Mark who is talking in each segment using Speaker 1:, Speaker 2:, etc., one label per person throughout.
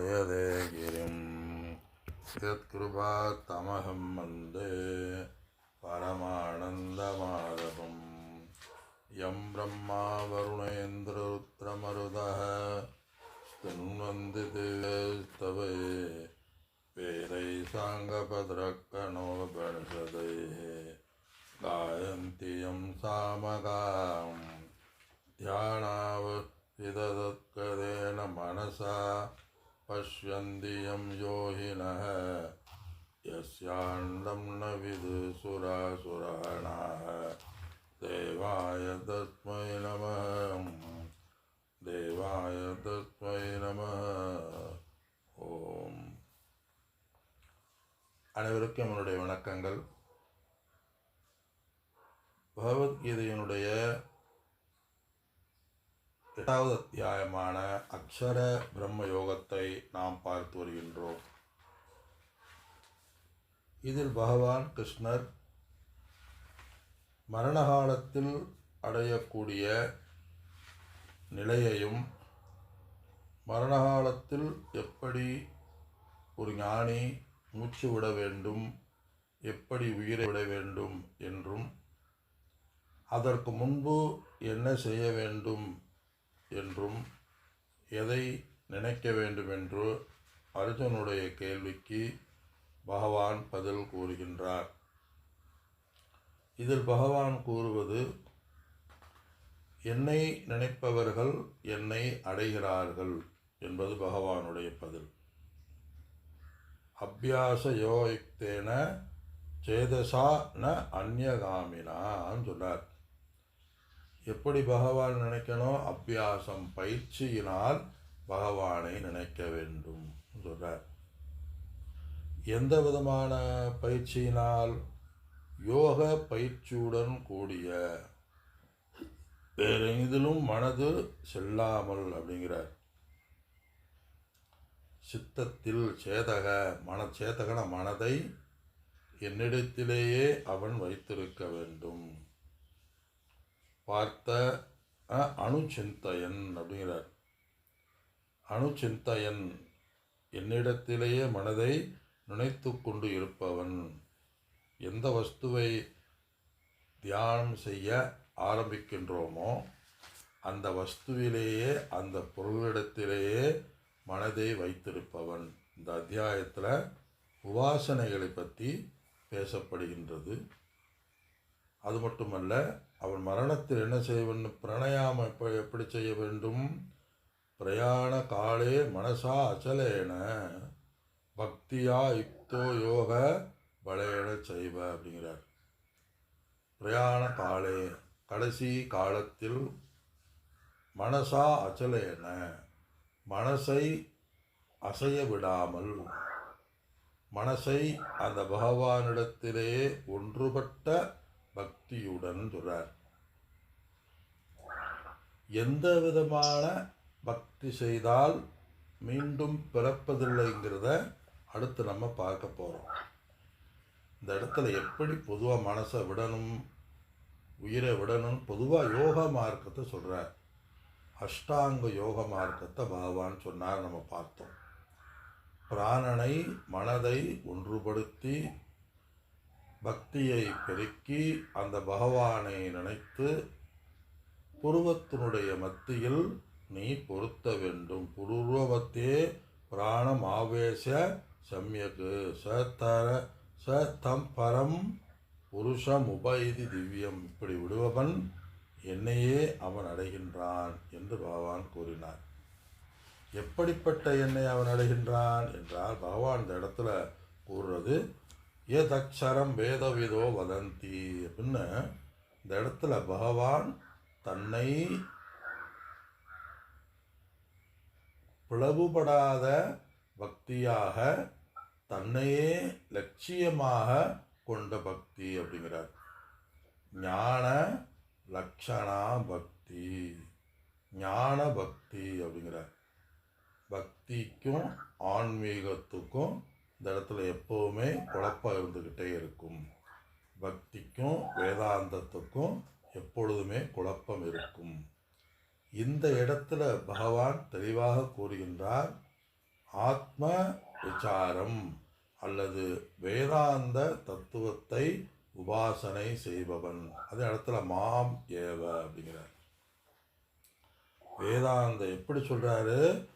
Speaker 1: यदे गिरिं यत्कृपात्तमहं वन्दे परमानन्दमाधवं यं ब्रह्मा वरुणेन्द्ररुद्रमरुदः स्तुन्वन्ति दिव्यस्तवे वेदैः साङ्गभद्रकणोपनिषदैः गायन्ति यं सामगां ध्यानावविदधत्कदेन मनसा पश्यन्ति यं योहिनः यस्याण्डं न विदुसुरासुराणाः देवाय तस्मै नमः தேவாய தஸ்மை நம ஓம் அனைவருக்கும் என்னுடைய வணக்கங்கள் பகவத்கீதையினுடைய எட்டாவது அத்தியாயமான அக்ஷர பிரம்ம யோகத்தை நாம் பார்த்து வருகின்றோம். இதில் பகவான் கிருஷ்ணர் மரணகாலத்தில் அடையக்கூடிய நிலையையும் மரணகாலத்தில் எப்படி ஒரு ஞானி மூச்சு விட வேண்டும் எப்படி உயிரை விட வேண்டும் என்றும் அதற்கு முன்பு என்ன செய்ய வேண்டும் என்றும் எதை நினைக்க வேண்டுமென்று அர்ஜுனுடைய கேள்விக்கு பகவான் பதில் கூறுகின்றார். இதில் பகவான் கூறுவது என்னை நினைப்பவர்கள் என்னை அடைகிறார்கள் என்பது பகவானுடைய பதில். அபியாச யோயுக்தேன சேதசா ந அந்யகாமினான்னு சொன்னார். எப்படி பகவான் நினைக்கணும் அபியாசம் பயிற்சியினால் பகவானை நினைக்க வேண்டும் சொல்கிறார் எந்த விதமான பயிற்சியினால்? யோக பயிற்சியுடன் கூடிய வேறு இதிலும் மனது செல்லாமல் அப்படிங்கிறார். சித்தத்தில் சேதக மன சேதகன மனதை என்னிடத்திலேயே அவன் வைத்திருக்க வேண்டும். பார்த்த அணுச்சிந்தயன் அப்படிங்கிறார். அணுச்சிந்தயன் என்னிடத்திலேயே மனதை நினைத்து கொண்டு இருப்பவன். எந்த வஸ்துவை தியானம் செய்ய ஆரம்பிக்கின்றோமோ அந்த வஸ்துவிலேயே அந்த பொருளிடத்திலேயே மனதை வைத்திருப்பவன். இந்த அத்தியாயத்தில் உபாசனைகளை பற்றி பேசப்படுகின்றது. அது மட்டுமல்ல அவன் மரணத்தில் என்ன செய்வன் பிரணயாமம் எப்ப எப்படி செய்ய வேண்டும்? பிரயாண காலே மனசா அச்சலேன பக்தியா யுக்தோ யோக பலேன செய்வ அப்படிங்கிறார். பிரயாண காலே கடைசி காலத்தில் மனசா அச்சலேன மனசை அசைய விடாமல் மனசை அந்த பகவானிடத்திலே ஒன்றுபட்ட பக்தியுடன் சொல்றார் எந்த விதமான பக்தி செய்தால் மீண்டும் பிறப்பதில்லைங்கிறத அடுத்து நம்ம பார்க்க போகிறோம் இந்த இடத்துல எப்படி பொதுவாக மனசை விடணும் உயிரை விடணும் பொதுவாக யோக மார்க்கத்தை சொல்கிறார் அஷ்டாங்க யோக மார்க்கத்தை பகவான் சொன்னார் நம்ம பார்த்தோம். பிராணனை மனதை ஒன்றுபடுத்தி பக்தியை பெருக்கி அந்த பகவானை நினைத்து புருவத்தினுடைய மத்தியில் நீ பொருத்த வேண்டும். புருவத்தே பிராணம் ஆவேச சம்யக்கு. சத்தர ச தம் பரம் புருஷம் உபயதி திவ்யம். இப்படி விடுபவன் என்னையே அவன் அடைகின்றான் என்று பகவான் கூறினார். எப்படிப்பட்ட என்னை அவன் அடைகின்றான்? என்றால் பகவான் இந்த இடத்துல கூறுறது ஏதக்ஷரம் வேதவிதோ வதந்தி. அப்படின்னு இந்த இடத்துல பகவான் தன்னை பிளவுபடாத பக்தியாக தன்னையே லட்சியமாக கொண்ட பக்தி அப்படிங்கிறார். ஞான லக்ஷணா பக்தி. ஞான பக்தி அப்படிங்கிறார். பக்திக்கும் ஆன்மீகத்துக்கும் இந்த இடத்துல எப்போவுமே குழப்பம் இருந்துக்கிட்டே இருக்கும். பக்திக்கும் வேதாந்தத்துக்கும் எப்பொழுதுமே குழப்பம் இருக்கும். இந்த இடத்துல பகவான் தெளிவாக கூறுகின்றார் ஆத்ம விசாரம் அல்லது வேதாந்த தத்துவத்தை உபாசனை செய்பவன். அதே இடத்துல மாம் ஏவ அப்படிங்கிறார். வேதாந்த எப்படி சொல்கிறாரு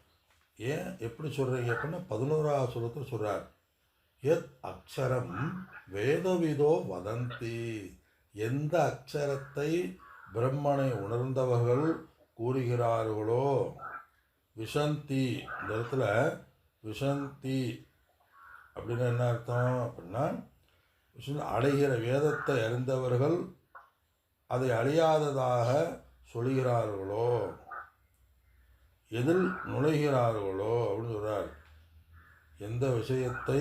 Speaker 1: ஏன் எப்படி சொல்கிறீங்க அப்படின்னா பதினோராவது சுரத்தில் சொல்கிறார் எத் அக்ஷரம் வேதவிதோ வதந்தி. எந்த அக்ஷரத்தை பிரம்மனை உணர்ந்தவர்கள் கூறுகிறார்களோ விஷந்தி இந்த இடத்துல விஷந்தி அப்படின்னு என்ன அர்த்தம் அப்படின்னா அடைகிற வேதத்தை அறிந்தவர்கள் அதை அழியாததாக சொல்கிறார்களோ எதில் நுழைகிறார்களோ அப்படின்னு சொல்றார். எந்த விஷயத்தை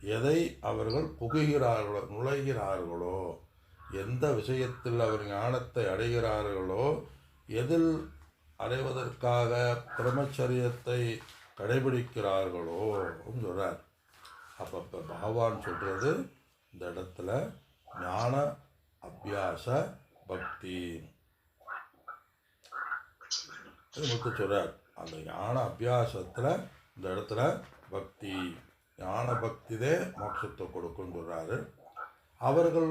Speaker 1: எதை அவர்கள் புகுகிறார்களோ நுழைகிறார்களோ எந்த விஷயத்தில் அவர் ஞானத்தை அடைகிறார்களோ எதில் அடைவதற்காக பிரம்மச்சரியத்தை கடைபிடிக்கிறார்களோ அப்படின்னு சொல்றார். அப்போ இப்போ பகவான் சொல்கிறது இந்த இடத்துல ஞான அபியாச பக்தி. முத்து சொல்கிறார் அந்த ஞான அபியாசத்தில் இந்த இடத்துல பக்தி. ஞான பக்திதே மோட்சத்தை கொடுக்குன்னு சொல்கிறாரு அவர்கள்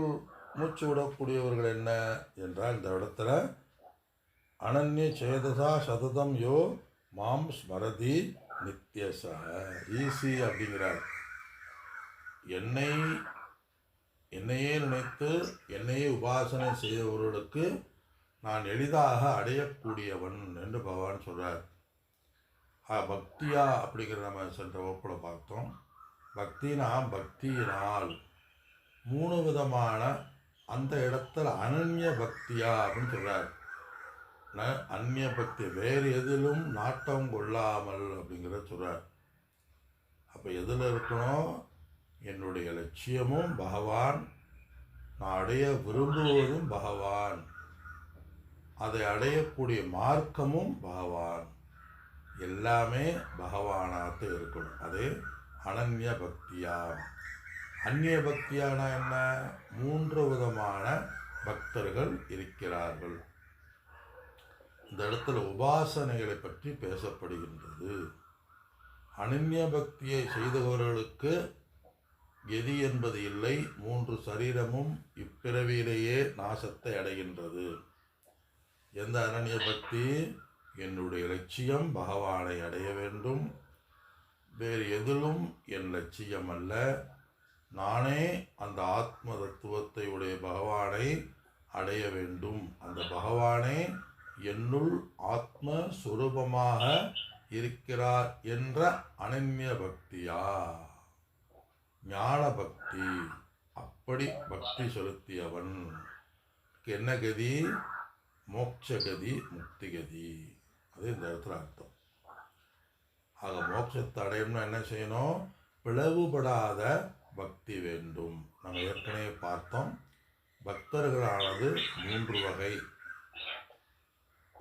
Speaker 1: மூச்சு விடக்கூடியவர்கள் என்ன என்றால் இந்த இடத்துல அனன்ய சேதசா சததம் யோ மாம் ஸ்மரதி நித்யச ஈசி அப்படிங்கிறார். என்னை என்னையே நினைத்து என்னையே உபாசனை செய்தவர்களுக்கு நான் எளிதாக அடையக்கூடியவன் என்று பகவான் சொல்கிறார் ஆ, பக்தியா அப்படிங்கிற நம்ம சென்ற வகுப்பில் பார்த்தோம். பக்தினா பக்தியினால். மூணு விதமான அந்த இடத்துல அனன்ய பக்தியா அப்படின்னு சொல்கிறார் அந்நிய பக்தி வேறு எதிலும் நாட்டம் கொள்ளாமல் அப்படிங்கிற சொல்கிறார் அப்போ எதில் இருக்கணும் என்னுடைய லட்சியமும் பகவான் நான் அடைய விரும்புவதும் பகவான். அதை அடையக்கூடிய மார்க்கமும் பகவான். எல்லாமே பகவானாக இருக்கணும். அதே அனன்ய பக்தியா அந்நிய பக்தியானா என்ன? மூன்று விதமான பக்தர்கள் இருக்கிறார்கள். இந்த இடத்துல உபாசனைகளை பற்றி பேசப்படுகின்றது. அனன்ய பக்தியை செய்தவர்களுக்கு கெதி என்பது இல்லை மூன்று சரீரமும் இப்பிறவியிலேயே நாசத்தை அடைகின்றது. எந்த அனன்ய பக்தி என்னுடைய லட்சியம் பகவானை அடைய வேண்டும். வேறு எதிலும் என் லட்சியம் அல்ல நானே அந்த ஆத்ம தத்துவத்தை உடைய பகவானை அடைய வேண்டும். அந்த பகவானே என்னுள் ஆத்ம சுரூபமாக இருக்கிறார் என்ற அனன்ய பக்தியா? ஞான பக்தி. அப்படி பக்தி செலுத்தியவன். என்ன கதி? மோட்சகதி முக்திகதி அது இந்த இடத்துல அர்த்தம். ஆக மோட்சத்தை அடையணும்னா என்ன செய்யணும்? பிளவுபடாத பக்தி வேண்டும். நம்ம ஏற்கனவே பார்த்தோம். பக்தர்களானது மூன்று வகை.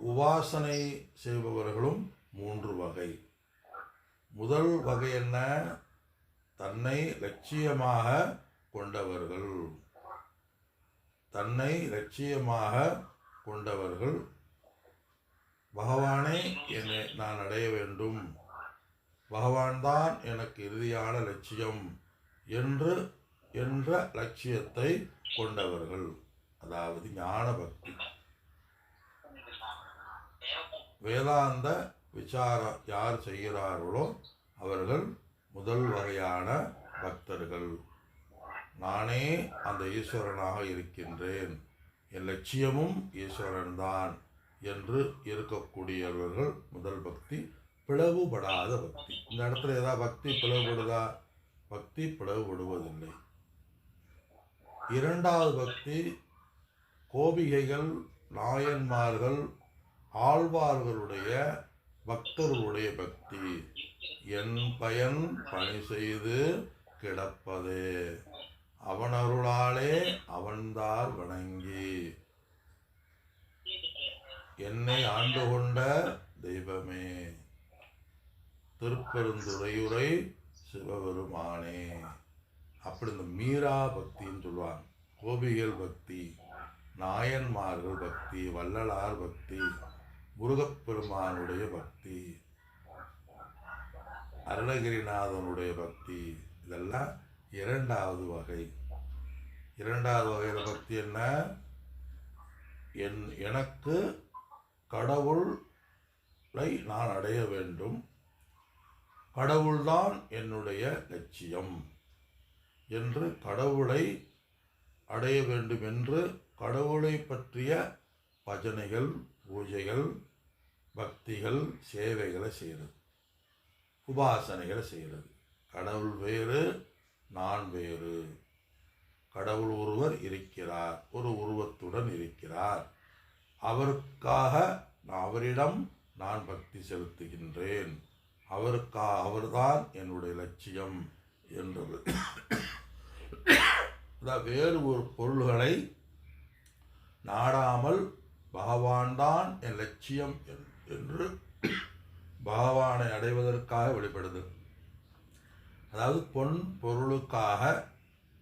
Speaker 1: உபாசனை செய்பவர்களும் மூன்று வகை. முதல் வகை என்ன? தன்னை லட்சியமாக கொண்டவர்கள். தன்னை லட்சியமாக கொண்டவர்கள். பகவானை என்னை நான் அடைய வேண்டும். பகவான் தான் எனக்கு இறுதியான லட்சியம் என்று என்ற லட்சியத்தை கொண்டவர்கள். அதாவது ஞான பக்தி வேதாந்த விசாரம் யார் செய்கிறார்களோ அவர்கள் முதல் வகையான பக்தர்கள். நானே அந்த ஈஸ்வரனாக இருக்கின்றேன். என் லட்சியமும் ஈஸ்வரன்தான் என்று இருக்கக்கூடியவர்கள் முதல் பக்தி பிளவுபடாத பக்தி. இந்த இடத்துல ஏதாவது பக்தி பிளவுபடுதா? பக்தி பிளவுபடுவதில்லை. இரண்டாவது பக்தி கோபிகைகள் நாயன்மார்கள் ஆழ்வார்களுடைய பக்தர்களுடைய பக்தி. என் பயன் பணி செய்து கிடப்பதே. அவனருளாலே அவன்தார் வணங்கி. என்னை ஆண்டு கொண்ட தெய்வமே. திருப்பெருந்துறையுரை சிவபெருமானே. அப்படி இந்த மீரா பக்தின்னு சொல்லுவாங்க. கோபிகள் பக்தி நாயன்மார்கள் பக்தி வள்ளலார் பக்தி முருகப்பெருமானுடைய பக்தி அருணகிரிநாதனுடைய பக்தி இதெல்லாம் இரண்டாவது வகை. இரண்டாவது வகையில் பக்தி என்ன? என் எனக்கு கடவுளை நான் அடைய வேண்டும். கடவுள்தான் என்னுடைய லட்சியம் என்று கடவுளை அடைய வேண்டும் என்று கடவுளை பற்றிய பஜனைகள் பூஜைகள் பக்திகள் சேவைகளை செய்கிறது. உபாசனைகளை செய்கிறது. கடவுள் வேறு நான் வேறு. கடவுள் ஒருவர் இருக்கிறார் ஒரு உருவத்துடன் இருக்கிறார். அவருக்காக நான் அவரிடம் நான் பக்தி செலுத்துகின்றேன். அவருக்கா அவர்தான் என்னுடைய லட்சியம் என்றது. வேறு ஒரு பொருள்களை நாடாமல் பாவான்தான் என் லட்சியம் என்- என்று பகவானை அடைவதற்காக வெளிப்படுது. அதாவது பொன் பொருளுக்காக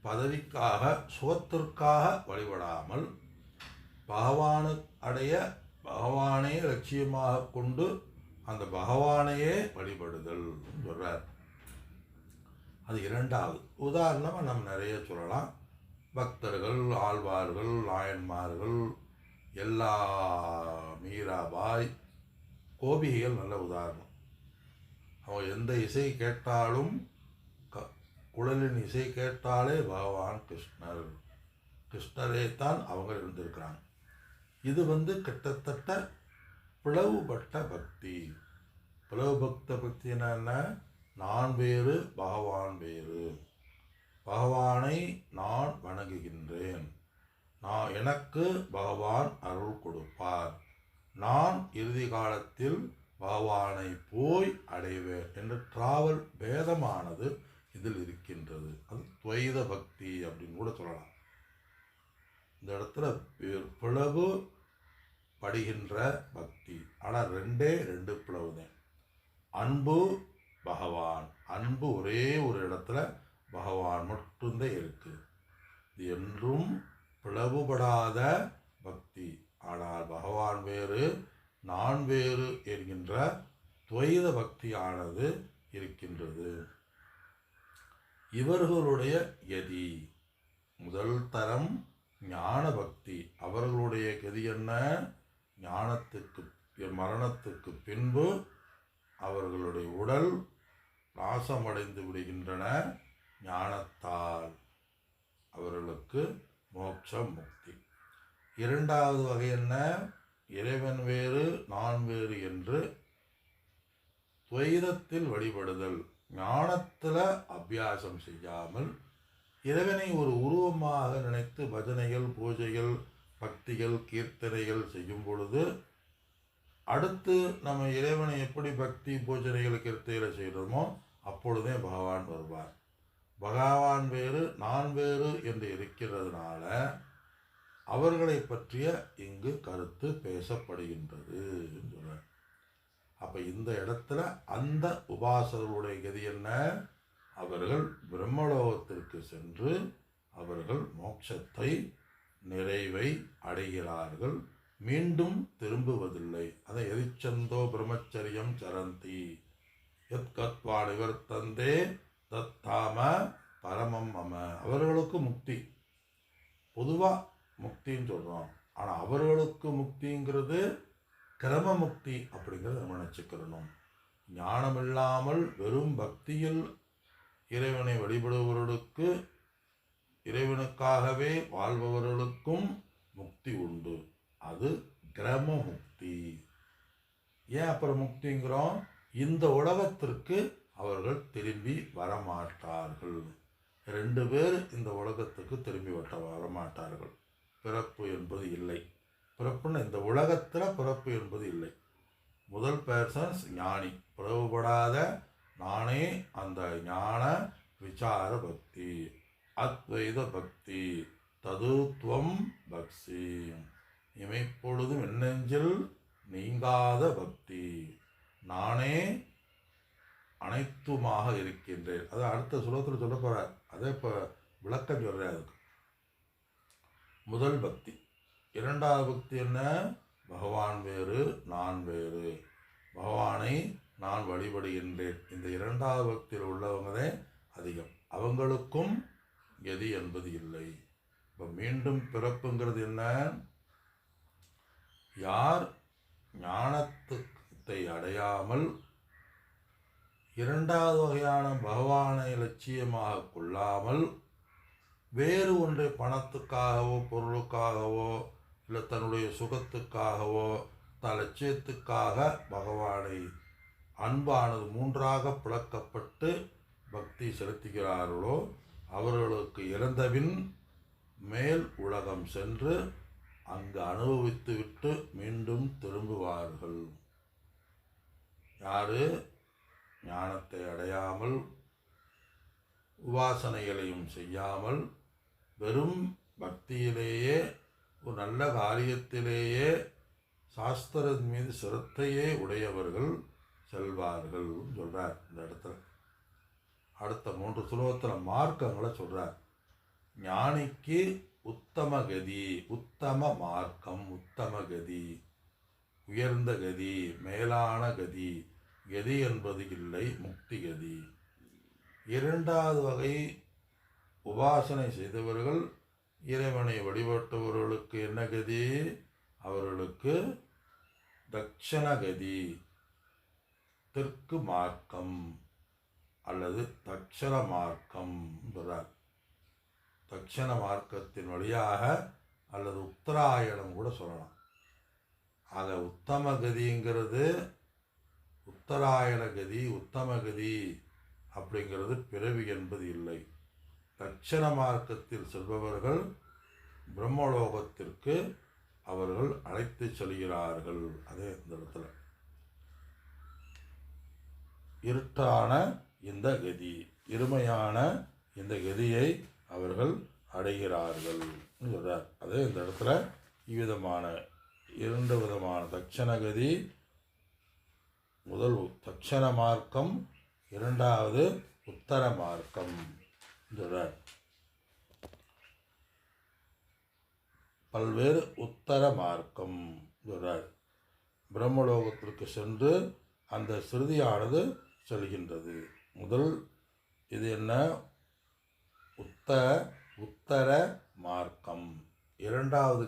Speaker 1: பதவிக்காக சுகத்திற்காக வழிபடாமல் பகவானு அடைய பகவானே லட்சியமாக கொண்டு அந்த பகவானையே வழிபடுதல் சொல்கிறார் அது இரண்டாவது. உதாரணமாக நம்ம நிறைய சொல்லலாம். பக்தர்கள் ஆழ்வார்கள் நாயன்மார்கள் எல்லா மீராபாய் கோபிகைகள் நல்ல உதாரணம். அவங்க எந்த இசை கேட்டாலும் க குழலின் இசை கேட்டாலே பகவான் கிருஷ்ணர் கிருஷ்ணரே தான் அவங்க இருந்திருக்கிறாங்க. இது வந்து கிட்டத்தட்ட பிளவுபட்ட பக்தி. பிளவு பக்த பக்தி என்ன நான் வேறு பகவான் வேறு. பகவானை நான் வணங்குகின்றேன். நான் எனக்கு பகவான் அருள் கொடுப்பார். நான் இறுதி காலத்தில் பகவானை போய் அடைவேன் என்ற டிராவல் பேதமானது இதில் இருக்கின்றது. அது துவைத பக்தி அப்படின்னு கூட சொல்லலாம். இந்த இடத்துல பிளவு படுகின்ற பக்தி. ஆனால் ரெண்டே ரெண்டு பிளவு தான் அன்பு பகவான். அன்பு ஒரே ஒரு இடத்துல பகவான் மட்டும்தான் இருக்கு. இது என்றும் பிளவுபடாத பக்தி. ஆனால் பகவான் வேறு நான் வேறு என்கின்ற துவைத பக்தியானது இருக்கின்றது. இவர்களுடைய கதி. முதல் தரம் ஞான பக்தி. அவர்களுடைய கதி என்ன? ஞானத்துக்கு மரணத்துக்கு பின்பு அவர்களுடைய உடல் நாசமடைந்து விடுகின்றன. ஞானத்தால் அவர்களுக்கு மோட்சம் முக்தி இரண்டாவது வகை என்ன? இறைவன் வேறு நான் வேறு என்று துவைதத்தில் வழிபடுதல். ஞானத்தில் அபியாசம் செய்யாமல் இறைவனை ஒரு உருவமாக நினைத்து பஜனைகள் பூஜைகள் பக்திகள் கீர்த்தனைகள் செய்யும் பொழுது அடுத்து நம்ம இறைவனை எப்படி பக்தி பூஜனைகள் கீர்த்தைகளை செய்கிறோமோ அப்பொழுதே பகவான் வருவார். பகவான் வேறு நான் வேறு என்று இருக்கிறதுனால அவர்களை பற்றிய இங்கு கருத்து பேசப்படுகின்றது என்று அப்போ இந்த இடத்துல அந்த உபாசகர்களுடைய கதி என்ன? அவர்கள் பிரம்மலோகத்திற்கு சென்று அவர்கள் மோட்சத்தை நிறைவை அடைகிறார்கள். மீண்டும் திரும்புவதில்லை. அதை எரிச்சந்தோ பிரம்மச்சரியம் சரந்தி. எத்கத்வா நிவர்த்தந்தே தத்தாம பரமம் அம அவர்களுக்கு முக்தி. பொதுவாக முக்தின்னு சொல்கிறோம் ஆனால் அவர்களுக்கு முக்திங்கிறது கிரம முக்தி அப்படிங்கிறத நம்ம நினச்சிக்கிறணும். ஞானம் இல்லாமல் வெறும் பக்தியில் இறைவனை வழிபடுபவர்களுக்கு இறைவனுக்காகவே வாழ்பவர்களுக்கும் முக்தி உண்டு. அது கிரம முக்தி ஏன் அப்புறம் முக்திங்கிறோம்? இந்த உலகத்திற்கு அவர்கள் திரும்பி வரமாட்டார்கள். ரெண்டு பேர் இந்த உலகத்துக்கு திரும்பி வட்ட வரமாட்டார்கள். பிறப்பு என்பது இல்லை. பிறப்புன்னு இந்த உலகத்தில் பிறப்பு என்பது இல்லை. முதல் பேர்சன்ஸ் ஞானி. பிறவுபடாத நானே அந்த ஞான விசார பக்தி அத்வைத பக்தி ததுத்வம் பக்தி. இமைப்பொழுதும் என்னெஞ்சில் நீங்காத பக்தி. நானே அனைத்துமாக இருக்கின்றேன். அது அடுத்த சுலோகத்தில் சொல்ல போகிறார் அதே இப்போ விளக்கம் சொல்கிறேன் அதுக்கு. முதல் பக்தி. இரண்டாவது பக்தி என்ன? பகவான் வேறு நான் வேறு. பகவானை நான் வழிபடுகின்றேன். இந்த இரண்டாவது பக்தியில் உள்ளவங்களே அதிகம். அவங்களுக்கும் கதி என்பது இல்லை. இப்போ மீண்டும் பிறப்புங்கிறது என்ன? யார் ஞானத்தை அடையாமல் இரண்டாவது வகையான பகவானை லட்சியமாக கொள்ளாமல் வேறு ஒன்றை பணத்துக்காகவோ பொருளுக்காகவோ இல்லை தன்னுடைய சுகத்துக்காகவோ தன் லட்சியத்துக்காக பகவானை அன்பானது மூன்றாக பிளக்கப்பட்டு பக்தி செலுத்துகிறார்களோ அவர்களுக்கு இறந்தபின் மேல் உலகம் சென்று அங்கு அனுபவித்துவிட்டு மீண்டும் திரும்புவார்கள். யாரு? ஞானத்தை அடையாமல் உபாசனைகளையும் செய்யாமல் வெறும் பக்தியிலேயே ஒரு நல்ல காரியத்திலேயே சாஸ்திரத்தின் மீது சிரத்தையே உடையவர்கள் செல்வார்கள் சொல்கிறார் இந்த இடத்துல. அடுத்த மூன்று சுலோகத்தில் மார்க்கங்களை சொல்கிறார் ஞானிக்கு உத்தம கதி உத்தம மார்க்கம் உத்தம கதி. உயர்ந்த கதி மேலான கதி. கதி என்பது இல்லை முக்தி கதி. இரண்டாவது வகை உபாசனை செய்தவர்கள் இறைவனை வழிபட்டவர்களுக்கு என்ன கதி? அவர்களுக்கு தட்சண கதி தெற்கு மார்க்கம். அல்லது தட்சண மார்க்கம் சொல்கிறார் தட்சண மார்க்கத்தின் வழியாக அல்லது உத்தராயணம் கூட சொல்லலாம். ஆக உத்தம கதிங்கிறது உத்தராயண கதி உத்தம கதி அப்படிங்கிறது பிறவி என்பது இல்லை. தட்சண மார்க்கத்தில் செல்பவர்கள் பிரம்மலோகத்திற்கு அவர்கள் அழைத்து செல்கிறார்கள். அதே இந்த இடத்துல. இருட்டான இந்த கதி இருமையான இந்த கதியை அவர்கள் அடைகிறார்கள் சொல்கிறார் அதே இந்த இடத்துல இவ்விதமான இரண்டு விதமான தட்சண கதி முதல் தட்சண மார்க்கம் இரண்டாவது உத்தர மார்க்கம் சொல்கிறார் பல்வேறு உத்தர மார்க்கம் சொல்கிறார் பிரம்மலோகத்திற்கு சென்று அந்த சிறுதியானது செல்கின்றது. முதல் இது என்ன? உத்த உத்தர மார்க்கம். இரண்டாவது